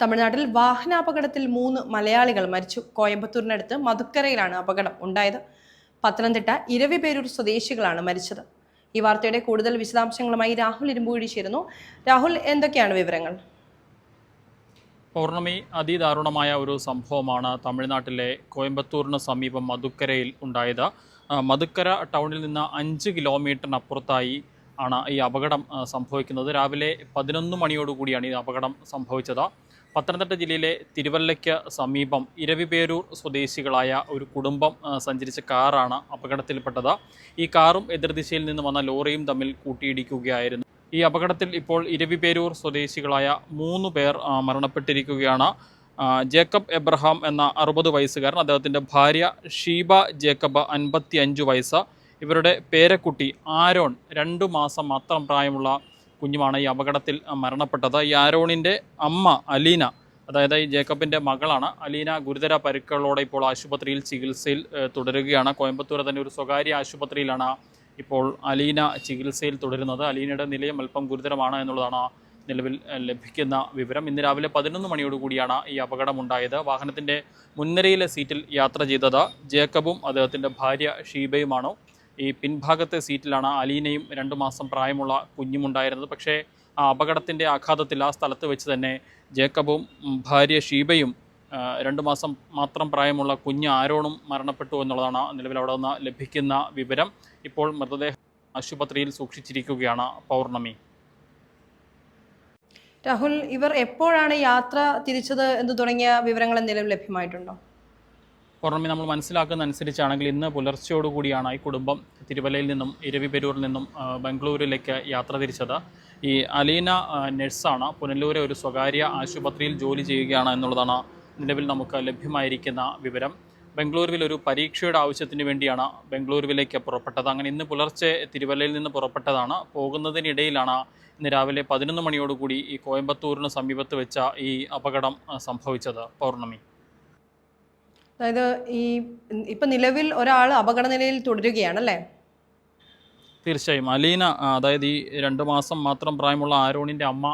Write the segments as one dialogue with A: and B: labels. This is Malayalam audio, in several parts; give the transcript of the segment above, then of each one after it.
A: തമിഴ്നാട്ടിൽ വാഹനാപകടത്തിൽ മൂന്ന് മലയാളികൾ മരിച്ചു. കോയമ്പത്തൂരിനടുത്ത് മധുക്കരയിലാണ് അപകടം ഉണ്ടായത്. പത്തനംതിട്ട ഇരവിപേരൂർ സ്വദേശികളാണ് മരിച്ചത്. ഈ വാർത്തയുടെ കൂടുതൽ വിശദാംശങ്ങളുമായി രാഹുൽ ഇരുമ്പൂഴി ചേരുന്നു. രാഹുൽ എന്തൊക്കെയാണ് വിവരങ്ങൾ?
B: പൗർണമി അതിദാരുണമായ ഒരു സംഭവമാണ് തമിഴ്നാട്ടിലെ കോയമ്പത്തൂരിന് സമീപം മധുക്കരയിൽ ഉണ്ടായത്. മധുക്കര ടൗണിൽ നിന്ന് അഞ്ച് കിലോമീറ്ററിനപ്പുറത്തായി ആണ് ഈ അപകടം സംഭവിക്കുന്നത്. രാവിലെ പതിനൊന്ന് മണിയോടുകൂടിയാണ് ഈ അപകടം സംഭവിച്ചത്. പത്തനംതിട്ട ജില്ലയിലെ തിരുവല്ലയ്ക്ക് സമീപം ഇരവിപേരൂർ സ്വദേശികളായ ഒരു കുടുംബം സഞ്ചരിച്ച കാറാണ് അപകടത്തിൽപ്പെട്ടത്. ഈ കാറും എതിർദിശയിൽ നിന്ന് വന്ന ലോറിയും തമ്മിൽ കൂട്ടിയിടിക്കുകയായിരുന്നു. ഈ അപകടത്തിൽ ഇപ്പോൾ ഇരവിപേരൂർ സ്വദേശികളായ മൂന്ന് പേർ മരണപ്പെട്ടിരിക്കുകയാണ്. ജേക്കബ് എബ്രഹാം എന്ന അറുപത് വയസ്സുകാരൻ അദ്ദേഹത്തിന്റെ ഭാര്യ ഷീബ ജേക്കബ് അൻപത്തി അഞ്ച് വയസ്സ്. ഇവരുടെ പേരക്കുട്ടി ആരോൺ രണ്ടു മാസം മാത്രം പ്രായമുള്ള കുഞ്ഞുമാണ് ഈ അപകടത്തിൽ മരണപ്പെട്ടത്. ഈ ആരോണിന്റെ അമ്മ അലീന അതായത് ഈ ജേക്കബിന്റെ മകളാണ് അലീന ഗുരുതര പരുക്കുകളോടെ ഇപ്പോൾ ആശുപത്രിയിൽ ചികിത്സയിൽ തുടരുകയാണ്. കോയമ്പത്തൂർ തന്നെ ഒരു സ്വകാര്യ ആശുപത്രിയിലാണ് ഇപ്പോൾ അലീന ചികിത്സയിൽ തുടരുന്നത്. അലീനയുടെ നിലയം അല്പം ഗുരുതരമാണ് എന്നുള്ളതാണ് നിലവിൽ ലഭിക്കുന്ന വിവരം. ഇന്ന് രാവിലെ പതിനൊന്ന് മണിയോടുകൂടിയാണ് ഈ അപകടമുണ്ടായത്. വാഹനത്തിന്റെ മുൻനിരയിലെ സീറ്റിൽ യാത്ര ചെയ്തത് ജേക്കബും അദ്ദേഹത്തിന്റെ ഭാര്യ ഷീബയുമാണ്. ഈ പിൻഭാഗത്തെ സീറ്റിലാണ് അലീനയും രണ്ട് മാസം പ്രായമുള്ള കുഞ്ഞുമുണ്ടായിരുന്നത്. പക്ഷേ ആ അപകടത്തിന്റെ ആഘാതത്തിൽ ആ സ്ഥലത്ത് വെച്ച് തന്നെ ജേക്കബും ഭാര്യ ഷീബയും രണ്ടു മാസം മാത്രം പ്രായമുള്ള കുഞ്ഞ് ആരോണും മരണപ്പെട്ടു എന്നുള്ളതാണ് നിലവിൽ അവിടെ നിന്ന് ലഭിക്കുന്ന വിവരം. ഇപ്പോൾ മൃതദേഹം ആശുപത്രിയിൽ സൂക്ഷിച്ചിരിക്കുകയാണ് പൗർണമി.
A: രാഹുൽ ഇവർ എപ്പോഴാണ് യാത്ര തിരിച്ചത് എന്ന് തുടങ്ങിയ വിവരങ്ങൾ എന്തെങ്കിലും ലഭ്യമായിട്ടുണ്ടോ?
B: പൗർണമി നമ്മൾ മനസ്സിലാക്കുന്ന അനുസരിച്ചാണെങ്കിൽ ഇന്ന് പുലർച്ചയോടുകൂടിയാണ് ഈ കുടുംബം തിരുവല്ലയിൽ നിന്നും ഇരവിപെരൂരിൽ നിന്നും ബംഗളൂരിലേക്ക് യാത്ര തിരിച്ചത്. ഈ അലീന നഴ്സാണ് പുനലൂരെ ഒരു സ്വകാര്യ ആശുപത്രിയിൽ ജോലി ചെയ്യുകയാണ് എന്നുള്ളതാണ് നിലവിൽ നമുക്ക് ലഭ്യമായിരിക്കുന്ന വിവരം. ബംഗളൂരുവിൽ ഒരു പരീക്ഷയുടെ ആവശ്യത്തിന് വേണ്ടിയാണ് ബംഗളൂരുവിലേക്ക് പുറപ്പെട്ടത്. അങ്ങനെ ഇന്ന് പുലർച്ചെ തിരുവല്ലയിൽ നിന്ന് പുറപ്പെട്ടതാണ്. പോകുന്നതിനിടയിലാണ് ഇന്ന് രാവിലെ പതിനൊന്ന് മണിയോടുകൂടി ഈ കോയമ്പത്തൂരിന് സമീപത്ത് വെച്ച ഈ അപകടം സംഭവിച്ചത്. പൗർണമി.
A: അതായത് ഈ ഇപ്പം നിലവിൽ ഒരാൾ അപകടനിലയിൽ തുടരുകയാണല്ലേ?
B: തീർച്ചയായും. അലീന അതായത് ഈ രണ്ട് മാസം മാത്രം പ്രായമുള്ള ആരോണിന്റെ അമ്മ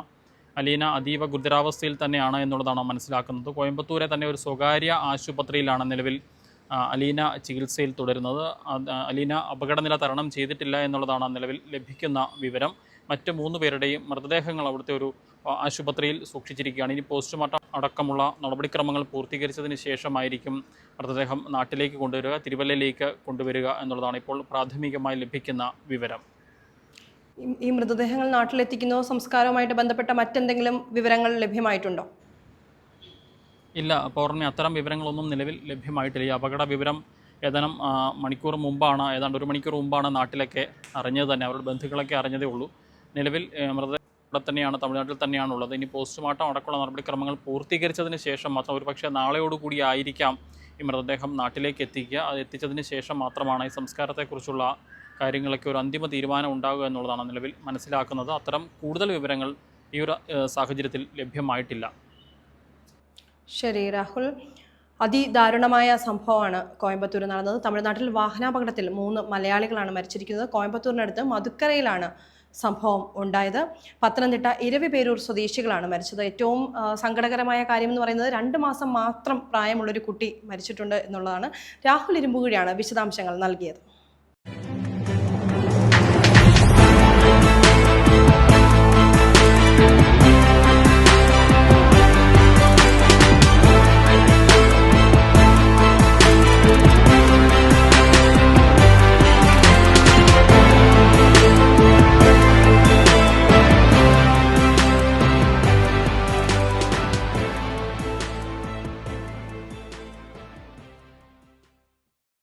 B: അലീന അതീവ ഗുരുതരാവസ്ഥയിൽ തന്നെയാണ് എന്നുള്ളതാണ് മനസ്സിലാക്കുന്നത്. കോയമ്പത്തൂരെ തന്നെ ഒരു സ്വകാര്യ ആശുപത്രിയിലാണ് നിലവിൽ അലീന ചികിത്സയിൽ തുടരുന്നത്. അലീന അപകടനില തരണം ചെയ്തിട്ടില്ല എന്നുള്ളതാണ് നിലവിൽ ലഭിക്കുന്ന വിവരം. മറ്റ് മൂന്ന് പേരുടെയും മൃതദേഹങ്ങൾ അവിടുത്തെ ഒരു ആശുപത്രിയിൽ സൂക്ഷിച്ചിരിക്കുകയാണ്. ഇനി പോസ്റ്റ്മോർട്ടം അടക്കമുള്ള നടപടിക്രമങ്ങൾ പൂർത്തീകരിച്ചതിന് ശേഷമായിരിക്കും മൃതദേഹം നാട്ടിലേക്ക് കൊണ്ടുവരിക തിരുവല്ലയിലേക്ക് കൊണ്ടുവരിക എന്നുള്ളതാണ് ഇപ്പോൾ പ്രാഥമികമായി ലഭിക്കുന്ന വിവരം.
A: ഈ- മൃതദേഹങ്ങൾ നാട്ടിലെത്തിക്കുന്നോ സംസ്കാരവുമായിട്ട് ബന്ധപ്പെട്ട മറ്റെന്തെങ്കിലും വിവരങ്ങൾ ലഭ്യമായിട്ടുണ്ടോ?
B: ഇല്ല പൗർണമി അത്തരം വിവരങ്ങളൊന്നും നിലവിൽ ലഭ്യമായിട്ടില്ല. ഈ അപകട വിവരം ഏതാനും മണിക്കൂർ മുമ്പാണ് ഏതാണ്ട് ഒരു മണിക്കൂർ മുമ്പാണ് നാട്ടിലൊക്കെ അറിഞ്ഞത് തന്നെ. അവരുടെ ബന്ധുക്കളൊക്കെ അറിഞ്ഞതേ ഉള്ളൂ. നിലവിൽ മൃത തന്നെയാണ് തമിഴ്നാട്ടിൽ തന്നെയാണ് ഉള്ളത് ഇനി പോസ്റ്റ്മോർട്ടം അടക്കമുള്ള നടപടിക്രമങ്ങൾ പൂർത്തീകരിച്ചതിന് ശേഷം മാത്രം ഒരുപക്ഷെ നാളെയോടുകൂടി ആയിരിക്കാം ഈ മൃതദേഹം നാട്ടിലേക്ക് എത്തിക്കുക. അത് എത്തിച്ചതിന് ശേഷം മാത്രമാണ് ഈ സംസ്കാരത്തെക്കുറിച്ചുള്ള കാര്യങ്ങളൊക്കെ ഒരു അന്തിമ തീരുമാനം ഉണ്ടാകുക എന്നുള്ളതാണ് നിലവിൽ മനസ്സിലാക്കുന്നത്. അത്തരം കൂടുതൽ വിവരങ്ങൾ ഈ ഒരു സാഹചര്യത്തിൽ ലഭ്യമായിട്ടില്ല.
A: ശരി രാഹുൽ. അതിദാരുണമായ സംഭവമാണ് കോയമ്പത്തൂർ നടന്നത്. തമിഴ്നാട്ടിൽ വാഹനാപകടത്തിൽ മൂന്ന് മലയാളികളാണ് മരിച്ചിരിക്കുന്നത്. കോയമ്പത്തൂരിനടുത്ത് മധുക്കരയിലാണ് സംഭവം ഉണ്ടായത്. പത്തനംതിട്ട ഇരവിപേരൂർ സ്വദേശികളാണ് മരിച്ചത്. ഏറ്റവും സങ്കടകരമായ കാര്യം എന്ന് പറയുന്നത് രണ്ട് മാസം മാത്രം പ്രായമുള്ളൊരു കുട്ടി മരിച്ചിട്ടുണ്ട് എന്നുള്ളതാണ്. രാഹുൽ ഇരുമ്പുകുഴിയാണ് വിശദാംശങ്ങൾ നൽകിയത്.